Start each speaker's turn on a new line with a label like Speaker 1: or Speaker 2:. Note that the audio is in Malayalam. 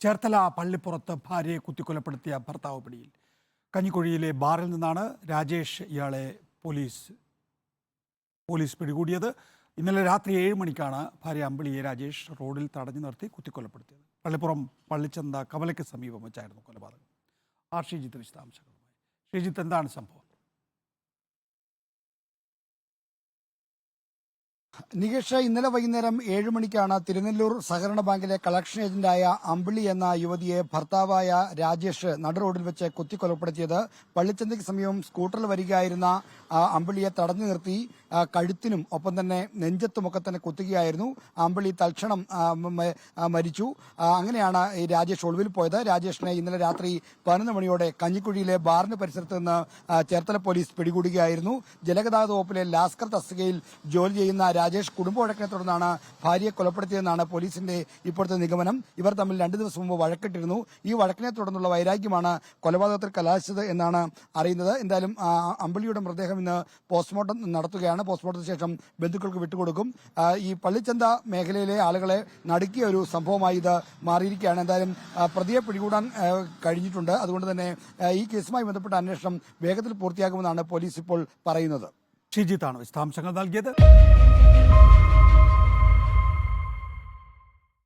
Speaker 1: ചേർത്തല പള്ളിപ്പുറത്ത് ഭാര്യയെ കുത്തിക്കൊലപ്പെടുത്തിയ ഭർത്താവ് പിടിയിൽ. കഞ്ഞിക്കുഴിയിലെ ബാറിൽ നിന്നാണ് രാജേഷ് ഇയാളെ പോലീസ് പോലീസ് പിടികൂടിയത്. ഇന്നലെ രാത്രി ഏഴ് മണിക്കാണ് ഭാര്യ അമ്പിളിയെ രാജേഷ് റോഡിൽ തടഞ്ഞു നിർത്തി കുത്തിക്കൊലപ്പെടുത്തിയത്. പള്ളിപ്പുറം പള്ളിച്ചന്ത കവലയ്ക്ക് സമീപം വെച്ചായിരുന്നു കൊലപാതകം. ആർ. ഷീജിത്ത് വിശദാംശങ്ങളുമായി. ഷീജിത്ത് എന്താണ് സംഭവം?
Speaker 2: നികേഷ് ഇന്നലെ വൈകുന്നേരം ഏഴു മണിക്കാണ് തിരുനെല്ലൂർ സഹകരണ ബാങ്കിലെ കളക്ഷൻ ഏജന്റായ അമ്പിളി എന്ന യുവതിയെ ഭർത്താവായ രാജേഷ് നട റോഡിൽ വെച്ച് കുത്തിക്കൊലപ്പെടുത്തിയത്. പള്ളിച്ചന്തയ്ക്ക് സമീപം സ്കൂട്ടറിൽ വരികയായിരുന്ന അമ്പിളിയെ തടഞ്ഞു നിർത്തി കഴുത്തിനും ഒപ്പം തന്നെ നെഞ്ചത്തുമൊക്കെ തന്നെ കുത്തുകയായിരുന്നു. അമ്പിളി തൽക്ഷണം മരിച്ചു. അങ്ങനെയാണ് ഈ രാജേഷ് ഒളിവിൽ പോയത്. രാജേഷിനെ ഇന്നലെ രാത്രി പതിനൊന്ന് മണിയോടെ കഞ്ഞിക്കുഴിയിലെ ബാറിന് പരിസരത്ത് നിന്ന് ചേർത്തല പോലീസ് പിടികൂടുകയായിരുന്നു. ജലഗതാഗത വകുപ്പിലെ ലാസ്കർ തസ്തികയിൽ ജോലി ചെയ്യുന്ന രാജേഷ് കുടുംബ വഴക്കിനെ തുടർന്നാണ് ഭാര്യയെ കൊലപ്പെടുത്തിയതെന്നാണ് പോലീസിന്റെ ഇപ്പോഴത്തെ നിഗമനം. ഇവർ തമ്മിൽ രണ്ടു ദിവസം മുമ്പ് വഴക്കിട്ടിരുന്നു. ഈ വഴക്കിനെ തുടർന്നുള്ള വൈരാഗ്യമാണ് കൊലപാതകത്തിൽ കലാശിച്ചത് എന്നാണ് അറിയുന്നത്. എന്തായാലും അമ്പിളിയുടെ മൃതദേഹം ഇന്ന് പോസ്റ്റ്മോർട്ടം നടത്തുകയാണ്. പോസ്റ്റ്മോർട്ടത്തിന് ശേഷം ബന്ധുക്കൾക്ക് വിട്ടുകൊടുക്കും. ഈ പള്ളിച്ചന്ത മേഖലയിലെ ആളുകളെ നടുക്കിയ ഒരു സംഭവമായി ഇത് മാറിയിരിക്കുകയാണ്. എന്തായാലും പ്രതിയെ പിടികൂടാൻ കഴിഞ്ഞിട്ടുണ്ട്. അതുകൊണ്ട് തന്നെ ഈ കേസുമായി ബന്ധപ്പെട്ട അന്വേഷണം വേഗത്തിൽ പൂർത്തിയാകുമെന്നാണ് പോലീസ് ഇപ്പോൾ പറയുന്നത്.
Speaker 1: ഷീജിത്താണ് വിശദാംശങ്ങൾ നൽകിയത്.